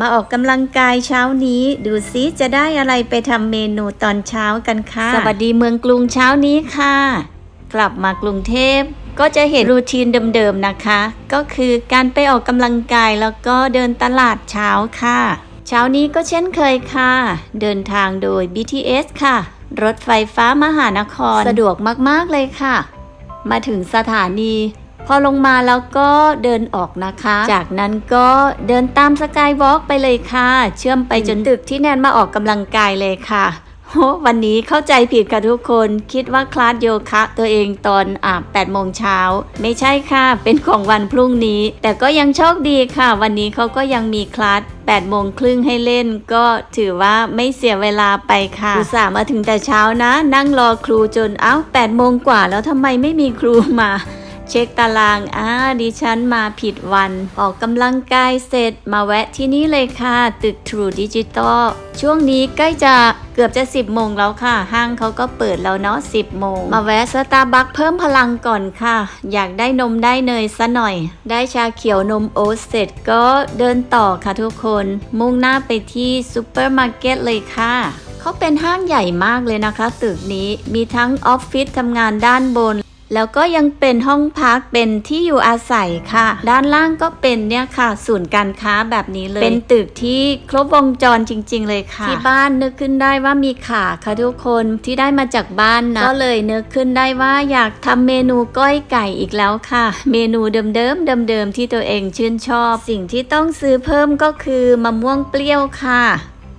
มาออกกำลังกายเช้านี้ ดูซิจะได้อะไรไปทำเมนูตอนเช้ากันค่ะ สวัสดีเมืองกรุงเช้านี้ค่ะ กลับมากรุงเทพก็จะเห็นรูทีนเดิมๆนะคะ ก็คือการไปออกกำลังกายแล้วก็เดินตลาดเช้าค่ะ เช้านี้ก็เช่นเคยค่ะ เดินทางโดย BTS ค่ะ รถไฟฟ้ามหานคร สะดวกมากๆเลยค่ะ มาถึงสถานี พอลงมาแล้วก็เดินออกนะคะ จากนั้นก็เดินตามสกายวอล์กไปเลยค่ะ เชื่อมไปจนตึกที่แนนมาออกกำลังกายเลยค่ะวันนี้เข้าใจผิดค่ะทุกคนคิดว่าคลาสโยคะตัวเองตอนอ่า8โมงเช้า ไม่ใช่ค่ะ เป็นของวันพรุ่งนี้ แต่ก็ยังโชคดีค่ะ วันนี้เขาก็ยังมีคลาส8โมงครึ่งให้เล่น ก็ถือว่าไม่เสียเวลาไปค่ะอุตส่าห์มาถึงแต่เช้านะ นั่งรอครูจนเอ้า8โมงกว่าแล้วทำไมไม่มีครูมา เช็คตารางอ่าดิฉันมาผิดวัน ออกกำลังกายเสร็จมาแวะที่นี่เลยค่ะ ตึก True Digital ช่วงนี้ใกล้จะเกือบจะ 10 โมงแล้วค่ะ ห้างเขาก็เปิดแล้วเนาะ 10 โมง มาแวะสตาร์บัคเพิ่มพลังก่อนค่ะ อยากได้นมได้เนยซะหน่อย ได้ชาเขียวนมโอ๊ตเสร็จก็เดินต่อค่ะทุกคน มุ่งหน้าไปที่ซูเปอร์มาร์เก็ตเลยค่ะเขาเป็นห้างใหญ่มากเลยนะคะ ตึกนี้มีทั้งออฟฟิศทำงานด้านบน แล้วก็ยังเป็นห้องพักเป็นที่อยู่อาศัยค่ะ ด้านล่างก็เป็นเนี่ยค่ะ ศูนย์การค้าแบบนี้เลย เป็นตึกที่ครบวงจรจริง ๆ เลยค่ะ ที่บ้านนึกขึ้นได้ว่ามีขาค่ะทุกคนที่ได้มาจากบ้านนะก็เลยนึกขึ้นได้ว่าอยากทำเมนูก้อยไก่อีกแล้วค่ะ เมนูเดิมๆเดิมๆที่ตัวเองชื่นชอบ สิ่งที่ต้องซื้อเพิ่มก็คือมะม่วงเปรี้ยวค่ะ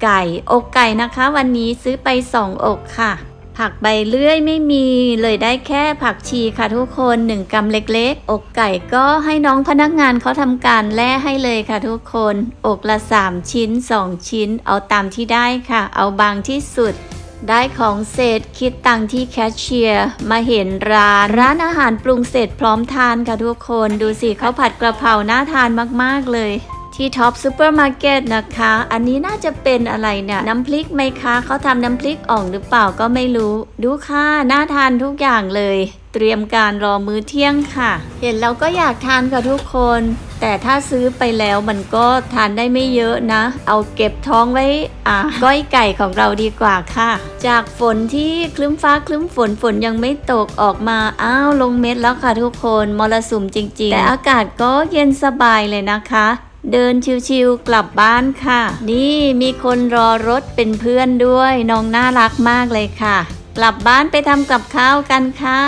ไก่อกไก่นะคะ วันนี้ซื้อไปสองอกค่ะ ผักใบเลื่อยไม่มีเลยได้แค่ผักชีค่ะทุกคนหนึ่งกำเล็กๆ อกไก่ก็ให้น้องพนักงานเขาทำการแล่ให้เลยค่ะทุกคน อกละ 3 ชิ้น 2 ชิ้น เอาตามที่ได้ค่ะ เอาบางที่สุดได้ของเสร็จคิดตังที่แคชเชียร์มาเห็นร้านร้านอาหารปรุงเสร็จพร้อมทานค่ะทุกคน ดูสิเขาผัดกระเพราน่าทานมากๆเลย ที่ท็อปซูเปอร์มาร์เก็ตนะคะ อันนี้น่าจะเป็นอะไรเนี่ยน้ำพริกไหมคะเขาทำน้ำพริกอ่องหรือเปล่าก็ไม่รู้ ดูค่ะ น่าทานทุกอย่างเลย เตรียมการรอมื้อเที่ยงค่ะ เห็นแล้วก็อยากทานค่ะทุกคน แต่ถ้าซื้อไปแล้วมันก็ทานได้ไม่เยอะนะ เอาเก็บท้องไว้อ่าก้อยไก่ของเราดีกว่าค่ะ จากฝนที่คลึ้มฟ้าคลึ้มฝนฝนยังไม่ตกออกมาอ้าวลงเม็ดแล้วค่ะทุกคนมรสุมจริง ๆ แต่อากาศก็เย็นสบายเลยนะคะ เดินชิวๆกลับบ้านค่ะ นี่มีคนรอรถเป็นเพื่อนด้วย น้องน่ารักมากเลยค่ะ กลับบ้านไปทำกับข้าวกันค่ะ